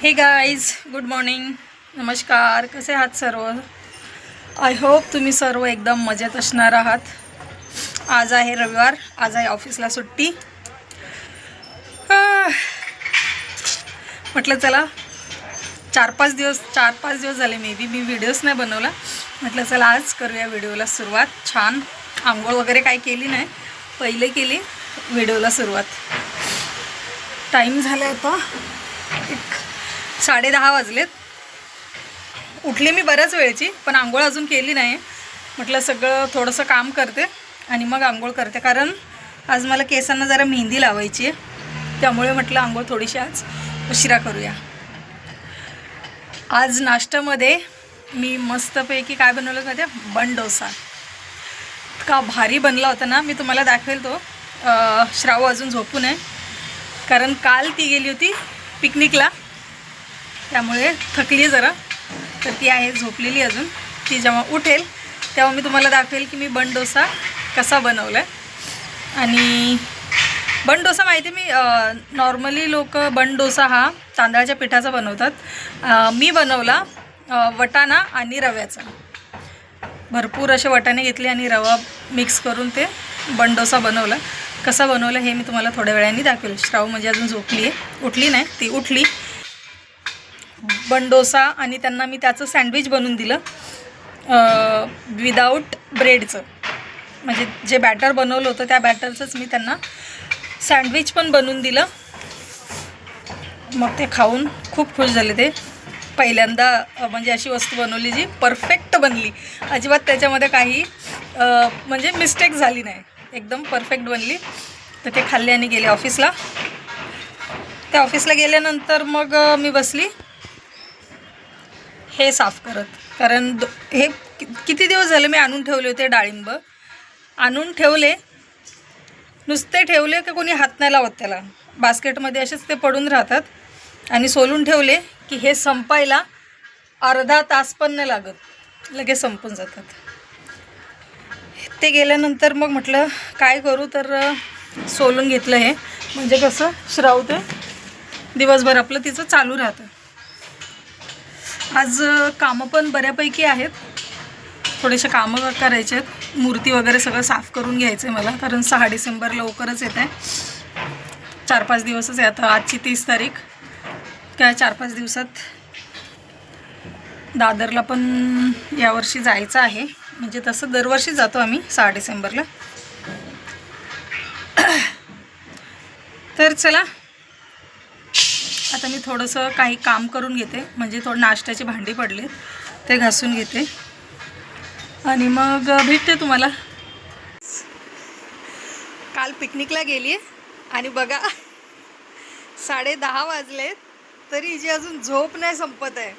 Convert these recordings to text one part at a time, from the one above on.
हे guys good morning नमस्कार. कसे आहात सर्व? आय होप तुम्ही सर्व एकदम मजेत असणार आहात. आज आहे रविवार. आज आहे ऑफिसला सुट्टी. म्हटलं चला चार पाच दिवस चार पाच दिवस झाले मे बी मी व्हिडिओज नाही बनवला. म्हटलं चला आज करूया व्हिडिओला सुरुवात. छान. आंघोळ वगैरे काही केली नाही. पहिले केली व्हिडिओला सुरुवात. टाईम झाला होता साडे दहा वाजलेत. उठली मी बऱ्याच वेळची पण आंघोळ अजून केली नाही म्हटलं सगळं थोडंसं काम करते आणि मग आंघोळ करते. कारण आज मला केसांना जरा मेहंदी लावायची आहे. त्यामुळे म्हटलं आंघोळ थोडीशी आज उशिरा करूया. आज नाश्त्यामध्ये मी मस्तपैकी काय बनवलं माहिती आहे? बन डोसा. का भारी बनला होता ना मी तुम्हाला दाखवेल तो श्राव अजून झोपून आहे कारण काल ती गेली होती पिकनिकला. त्यामुळे थकली जरा. तर ती आहे झोपलेली अजून. ती जेव्हा उठेल तेव्हा मी तुम्हाला दाखवेल की मी बन डोसा कसा बनवला आहे आणि बन डोसा माहिती आहे मी नॉर्मली लोक बन डोसा हा तांदळाच्या पिठाचा बनवतात. मी बनवला वटाणा आणि रव्याचा. भरपूर असे वटाणे घेतले आणि रवा मिक्स करून ते बन डोसा बनवला. कसा बनवला हे मी तुम्हाला थोड्या वेळाने दाखवेल. श्राव म्हणजे अजून झोपली आहे उठली नाही ती उठली. बन डोसा आणि त्यांना मी त्याचं सँडविच बनवून दिलं विदाऊट ब्रेडचं म्हणजे जे बॅटर बनवलं होतं त्या बॅटरचंच मी त्यांना सँडविच पण बनवून दिलं. मग ते खाऊन खूप खुश झाले ते. पहिल्यांदा म्हणजे अशी वस्तू बनवली जी परफेक्ट बनली. अजिबात त्याच्यामध्ये काही म्हणजे मिस्टेक झाली नाही. एकदम परफेक्ट बनली. तर ते खाल्ले आणि गेले ऑफिसला त्या ऑफिसला गेल्यानंतर मग मी बसली. हे साफ करत. कारण दो हे कि- किती दिवस झाले मी आणून ठेवले होते डाळिंब. आणून ठेवले. नुसते ठेवले की कोणी हात नाही लावत त्याला. बास्केटमध्ये असेच ते पडून राहतात. आणि सोलून ठेवले की हे संपायला अर्धा तास पण नाही लागत. लगेच संपून जातात. ते गेल्यानंतर मग म्हटलं काय करू तर सोलून घेतलं हे. म्हणजे कसं श्रावते. दिवसभर आपलं तिचं चालू राहतं. आज कामं पण बऱ्यापैकी आहेत. थोडेसे कामं करायचे आहेत. मूर्ती वगैरे सगळं साफ करून घ्यायचं आहे मला कारण सहा डिसेंबर लवकरच येत आहे. चार पाच दिवसच आहे आता आजची तीस तारीख. त्या चार पाच दिवसात दादरला पण यावर्षी जायचं आहे. म्हणजे तसं दरवर्षी जातो आम्ही सहा डिसेंबरला. तर चला आता मी थोडंसं काही काम करून घेते. म्हणजे थोडं नाश्त्याची भांडी पडलेत ते घासून घेते. आणि मग भेटते तुम्हाला. काल पिकनिकला गेली आहे आणि बघा साडे दहा वाजले तरी हिची अजून झोप नाही संपत आहे.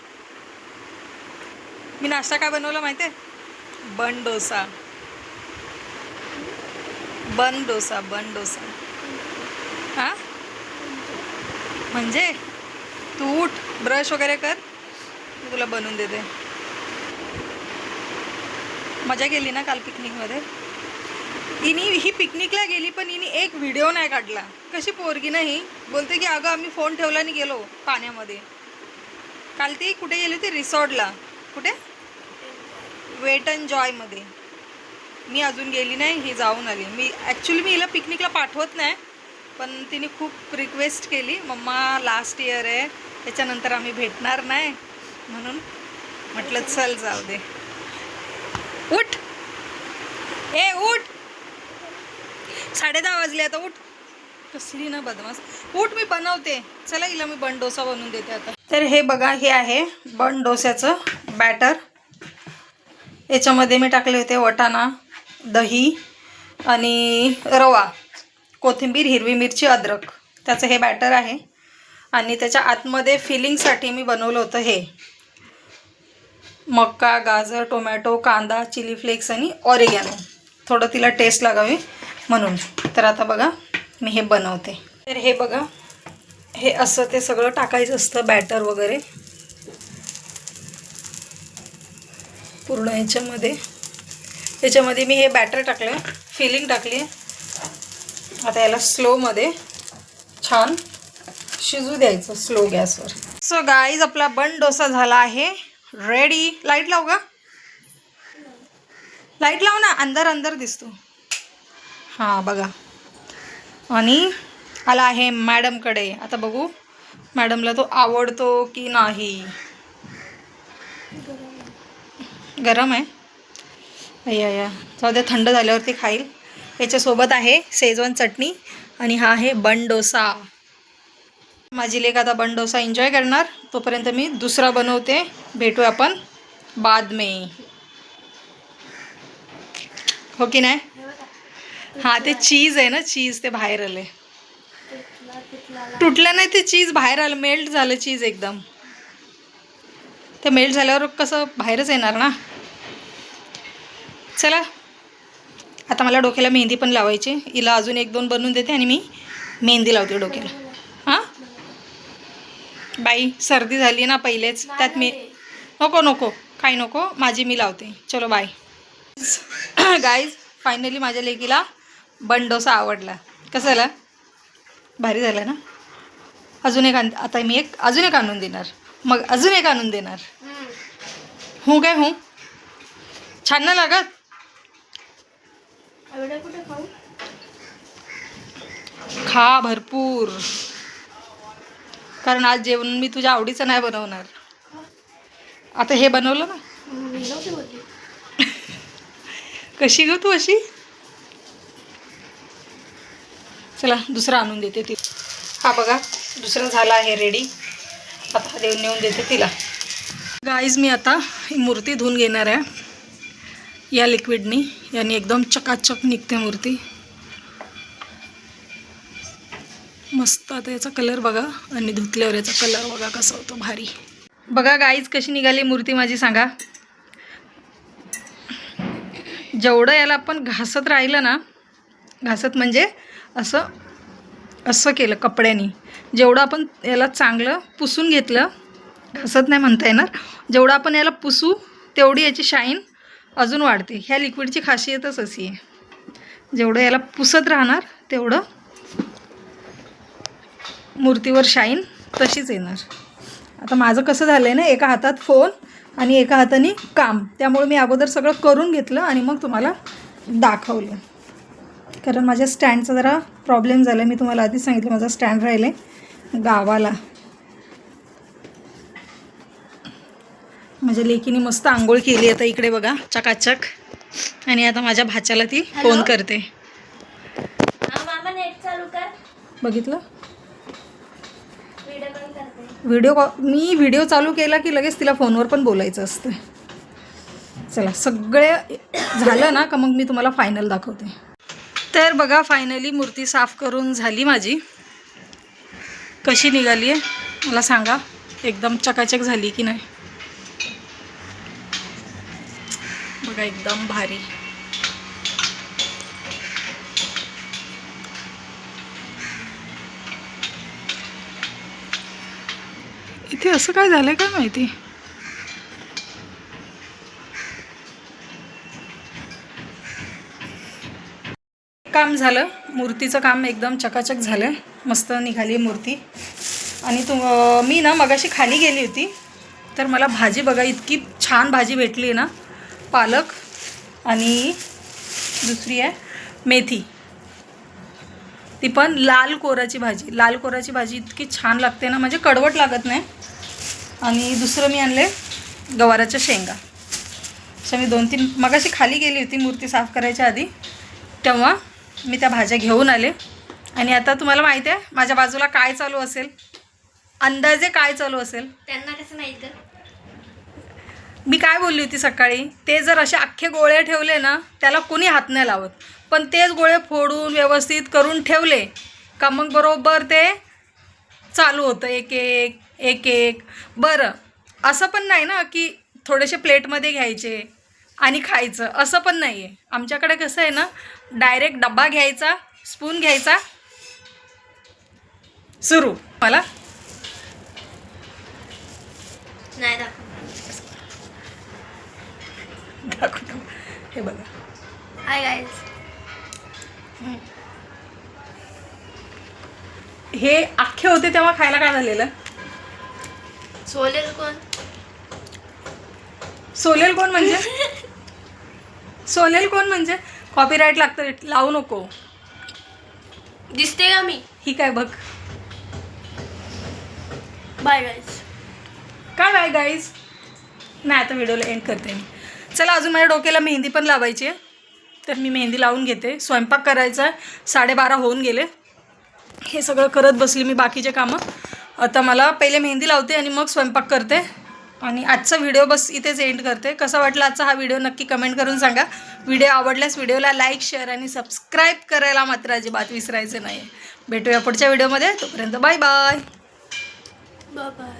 मी नाश्ता काय बनवला माहिती आहे बन डोसा. बन डोसा बन डोसा. हां? म्हणजे तू उठ ब्रश वगैरे कर. मी तुला बनवून देते. मजा केली ना काल पिकनिकमध्ये इनी ही पिकनिकला गेली पण इनी एक व्हिडिओ नाही काढला. कशी पोरगी नाही बोलते की अगं आम्ही फोन ठेवला आणि गेलो पाण्यामध्ये. काल ती कुठे गेली होती? रिसॉर्टला. कुठे? वेट अँड जॉयमध्ये मी अजून गेली नाही ही जाऊन आली. मी ॲक्च्युली मी हिला पिकनिकला पाठवत नाही पण तिने खूप रिक्वेस्ट केली मम्मा लास्ट इयर आहे त्याच्यानंतर आम्ही भेटणार नाही. म्हणून म्हटलं चल जाऊ दे. उठ. ए उठ. साडे दहा वाजले आता उठ. कसली ना बदमास उठ मी बनवते. चला हिला मी बन डोसा बनवून देते आता. तर हे बघा हे आहे बन डोस्याचं बॅटर याच्यामध्ये मी टाकले होते वटाणा दही आणि रवा. कोथिंबीर हिरवी मिरची अद्रक. त्याचं हे बॅटर आहे. आणि त्याच्या आतमध्ये फिलिंगसाठी मी बनवलं होतं हे. मक्का गाजर टोमॅटो कांदा चिली फ्लेक्स आणि ऑरिगॅनो थोडं तिला टेस्ट लागावी म्हणून. तर आता बघा मी हे बनवते. तर हे बघा हे असं ते सगळं टाकायचं असतं बॅटर वगैरे. पूर्ण याच्यामध्ये. त्याच्यामध्ये मी हे बॅटर टाकलं फिलिंग टाकली आता याला स्लोमध्ये छान शिजू द्यायचं स्लो गॅसवर सो गाईज आपला बन डोसा झाला आहे. रेडी लाइट लावू का लाइट लाव ना. अंदर अंदर दिसतो. हां बघा. आणि आला आहे मॅडमकडे आता बघू मॅडमला तो आवडतो की नाही. गरम आहे. अय्या या जाऊ द्या थंड झाल्यावरती खाईल. याच्यासोबत आहे शेजवान चटणी आणि हा आहे बन डोसा. माझी लेक आता बन डोसा एन्जॉय करणार. तोपर्यंत मी दुसरा बनवते. भेटू आपण बाद में. हो की नाही? हां ते चीज आहे ना चीज ते बाहेर आले तुटलं नाही ते चीज बाहेर आलं मेल्ट झालं चीज एकदम. ते मेल्ट झाल्यावर कसं बाहेरच येणार ना? चला आता मला डोक्याला मेहंदी पण लावायची. हिला अजून एक दोन बनवून देते आणि मी मेहंदी लावते डोक्याला. हां? बाई सर्दी झाली ना पहिलेच. त्यात मी नको नको. काही नको. माझी मी लावते. चलो बाय गाईज फायनली माझ्या लेकीला बंडोसा आवडला. कसं झाला? भारी झाला ना? अजून एक आण आता मी एक अजून एक आणून देणार. मग अजून एक आणून देणार. हो काय हो? छान ना लागत? कुठे खाऊ? खा भरपूर. कारण आज जेवण मी तुझ्या आवडीचं नाही बनवणार. आता हे बनवलं ना? कशी ग तू अशी? चला दुसरा आणून देते ती हा बघा दुसरा झाला आहे रेडी आता देऊन नेऊन देते तिला. गाईज मी आता ही मूर्ती धुवून घेणार आहे. या लिक्विडनी याने एकदम चकाचक निघते मूर्ती. मस्त आता याचा कलर बघा. आणि धुतल्यावर याचा कलर बघा कसा होतो भारी. बघा गाईज कशी निघाली मूर्ती माझी सांगा. जेवढं याला आपण घासत राहिलं ना घासत म्हणजे असं असं केलं कपड्यानी. जेवढं आपण याला चांगलं पुसून घेतलं घासत नाही म्हणता येणार. जेवढं आपण याला पुसू तेवढी याची शाईन अजून वाढते. ह्या लिक्विडची खासियतच अशी आहे. जेवढं याला पुसत राहणार तेवढं मूर्तीवर शाईन तशीच येणार. आता माझं कसं झालं आहे ना एका हातात फोन आणि एका हाताने काम. त्यामुळे मी अगोदर सगळं करून घेतलं आणि मग तुम्हाला दाखवलं. कारण माझ्या स्टँडचा जरा प्रॉब्लेम झाला. मी तुम्हाला आधीच सांगितलं माझा स्टँड राहिलं आहे गावाला. माझ्या लेकीने मस्त आंघोळ केली आता इकडे बघा चकाचक. आणि आता माझ्या भाच्याला ती फोन? करते. हा बघितलं? व्हिडिओ कॉल करते. व्हिडिओ कॉ मी व्हिडिओ चालू केला की लगेच तिला फोनवर पण बोलायचं असतं. चला सगळे झालं ना का मग मी तुम्हाला फायनल दाखवते. तर बघा फायनली मूर्ती साफ करून झाली माझी. कशी निघाली आहे मला सांगा एकदम चकाचक झाली की नाही? बघा एकदम भारी. इथे असं काय झालं काय माहिती? काम झालं. मूर्तीचं काम एकदम चकाचक झालं मस्त निघाली मूर्ती. आणि तू मी ना मगाशी खाली गेली होती. तर मला भाजी बघा इतकी छान भाजी भेटली ना. पालक आणि दुसरी आहे मेथी. ती पण लाल कोराची भाजी. लाल कोराची भाजी इतकी छान लागते ना म्हणजे कडवट लागत नाही. आणि दुसरं मी आणले गवाराच्या शेंगा. अशा मी दोन तीन मगाशी खाली गेली होती मूर्ती साफ करायच्या आधी. तेव्हा मी त्या भाज्या घेऊन आले. आणि आता तुम्हाला माहिती आहे माझ्या बाजूला काय चालू असेल? अंदाजे काय चालू असेल? त्यांना कसं माहीत मी काय बोलली होती सकाळी? ते जर असे अख्खे गोळे ठेवले ना त्याला कुणी हात नाही लावत. पण तेच गोळे फोडून व्यवस्थित करून ठेवले का मग बरोबर ते चालू होतं. एक एक एक एक. बरं. असं पण नाही ना की थोडेसे प्लेटमध्ये घ्यायचे आणि खायचं. असं पण नाही आहे आमच्याकडे कसं आहे ना डायरेक्ट डब्बा घ्यायचा स्पून घ्यायचा. सुरू. मला? नाही दाखव दाखवतो. हे बघा. हाय गाईज हे अख्खे होते तेव्हा खायला काय झालेलं? सोलेल कोण? सोलेल कोण म्हणजे? सोलेल कोण म्हणजे? कॉपीराईट लागतं लावू नको. दिसते का मी? ही काय बघ. बाय गाईज काय बाय गाईज नाही आता व्हिडिओला एंड करते मी. चला अजून माझ्या डोक्याला मेहंदी पण लावायची आहे. तर मी मेहंदी लावून घेते. स्वयंपाक करायचा आहे. साडेबारा होऊन गेले. हे सगळं करत बसली मी बाकीचे कामं. आता मला पहिले मेहंदी लावते आणि मग स्वयंपाक करते. आणि आजचा व्हिडिओ बस इथेच एंड करते. कसा वाटला आजचा हा व्हिडिओ नक्की कमेंट करून सांगा. व्हिडिओ आवडल्यास व्हिडिओला लाईक शेअर आणि सबस्क्राईब करायला मात्र अजिबात विसरायचं नाही भेटूया पुढच्या व्हिडिओमध्ये. तोपर्यंत बाय बाय बाय बाय